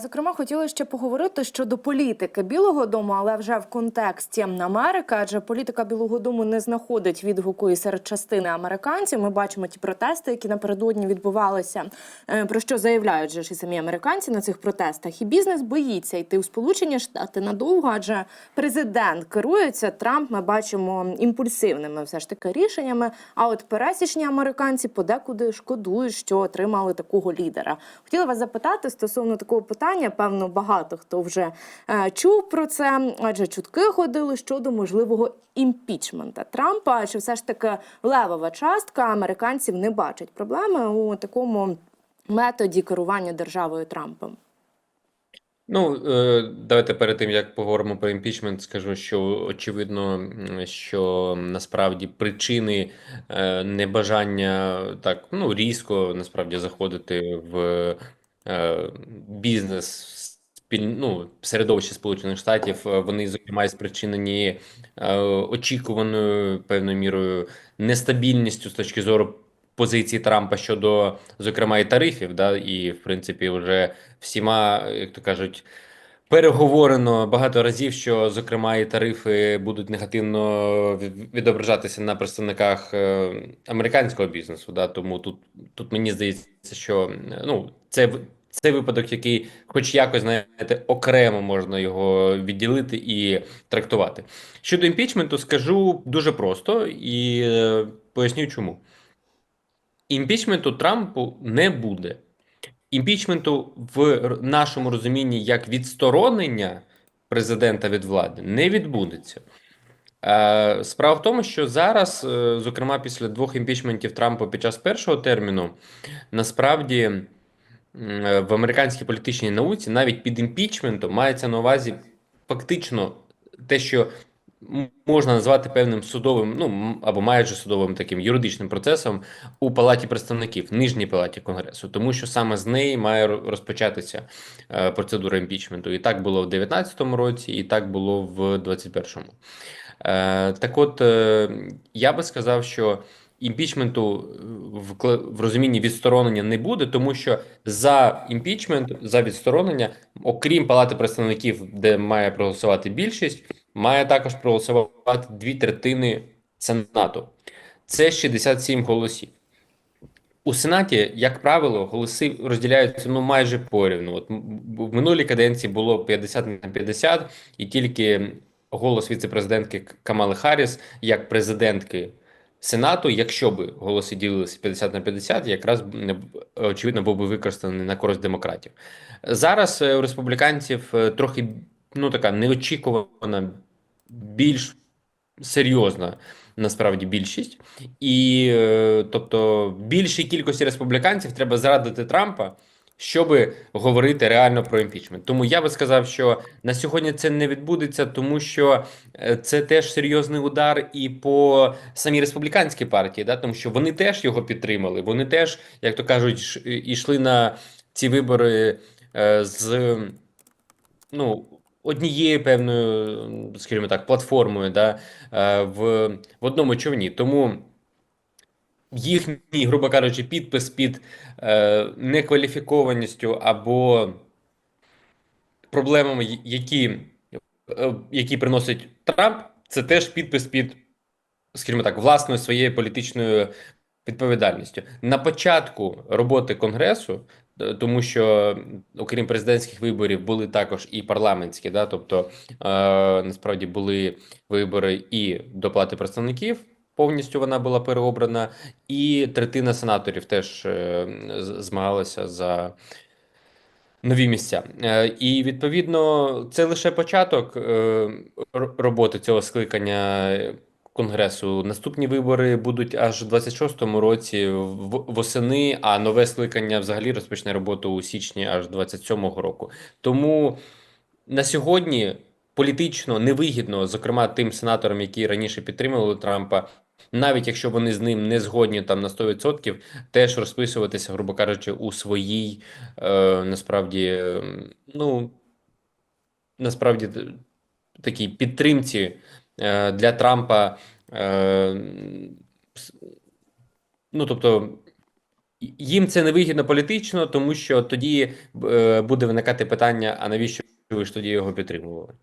Зокрема, хотіли ще поговорити щодо політики Білого Дому, але вже в контексті Америки, адже політика Білого Дому не знаходить відгуку і серед частини американців. Ми бачимо ті протести, які напередодні відбувалися. е, Про що заявляють же і самі американці на цих протестах. І бізнес боїться йти у Сполучені Штати надовго, адже президент керується Трамп. Ми бачимо імпульсивними все ж таки рішеннями. А от пересічні американці подекуди шкодують, що отримали такого лідера. Хотіла вас запитати стосовно такого питання. Певно, багато хто вже е, чув про це, адже чутки ходили щодо можливого імпічмента Трампа. Чи все ж таки левова частка американців не бачить проблеми у такому методі керування державою Трампом? Ну, е, давайте перед тим, як поговоримо про імпічмент, скажу, що очевидно, що насправді причини е, небажання так ну різко насправді заходити в бізнес спіль, ну, середовище Сполучених Штатів, е, вони зокрема спричинені е, очікуваною певною мірою нестабільністю з точки зору позиції Трампа щодо, зокрема, і тарифів, да, і в принципі, вже всіма, як то кажуть, переговорено багато разів, що зокрема і тарифи будуть негативно відображатися на представниках е, американського бізнесу. Да, тому тут, тут мені здається, що ну це це випадок, який, хоч якось знаєте, окремо можна його відділити і трактувати. Щодо імпічменту, скажу дуже просто і е, поясню, чому. Імпічменту Трампу не буде. Імпічменту в нашому розумінні як відсторонення президента від влади не відбудеться. Е, Справа в тому, що зараз, е, зокрема, після двох імпічментів Трампа під час першого терміну, насправді в американській політичній науці навіть під імпічментом мається на увазі фактично те, що можна назвати певним судовим, ну або майже судовим таким юридичним процесом у Палаті представників, нижній палаті Конгресу, тому що саме з неї має розпочатися е, процедура імпічменту. І так було в 2019 році, і так було в 2021. Е, так от, е, я би сказав, що імпічменту в розумінні відсторонення не буде, тому що за імпічмент, за відсторонення, окрім Палати представників, де має проголосувати більшість, має також проголосувати дві третини Сенату. Це 67 голосів. У Сенаті, як правило, голоси розділяються ну майже порівну. От в минулій каденції було 50 на 50, і тільки голос віцепрезидентки Камали Харріс як президентки Сенату, якщо би голоси ділилися 50 на 50, якраз б очевидно був би використаний на користь демократів. Зараз е, у республіканців е, трохи ну така неочікувана, більш серйозна насправді більшість, і е, тобто більшій кількості республіканців треба зрадити Трампа, щоб говорити реально про імпічмент. Тому я би сказав, що на сьогодні це не відбудеться, тому що е, це теж серйозний удар і по самій республіканській партії, да, тому що вони теж його підтримали. Вони теж, як то кажуть, ішли на ці вибори е, з ну. Однією певною, скажімо так, платформою, да, е, в, в одному човні. Тому їхній, грубо кажучи, підпис під е, некваліфікованістю або проблемами, які, е, які приносить Трамп, це теж підпис під, скажімо так, власною своєю політичною відповідальністю. На початку роботи Конгресу, тому що окрім президентських виборів були також і парламентські, да, тобто е, насправді були вибори і до Палати представників. Повністю вона була переобрана, і третина сенаторів теж е, змагалася за нові місця. Е, І відповідно це лише початок е, роботи цього скликання Конгресу. Наступні вибори будуть аж у 26-му році восени, а нове скликання взагалі розпочне роботу у січні аж 27-го року. Тому на сьогодні політично невигідно, зокрема тим сенаторам, які раніше підтримували Трампа, навіть якщо вони з ним не згодні там на 100%, теж розписуватися, грубо кажучи, у своїй е, насправді, ну насправді такій підтримці для Трампа. Е, ну тобто Їм це не вигідно політично, тому що тоді е, буде виникати питання: а навіщо ви ж тоді його підтримували?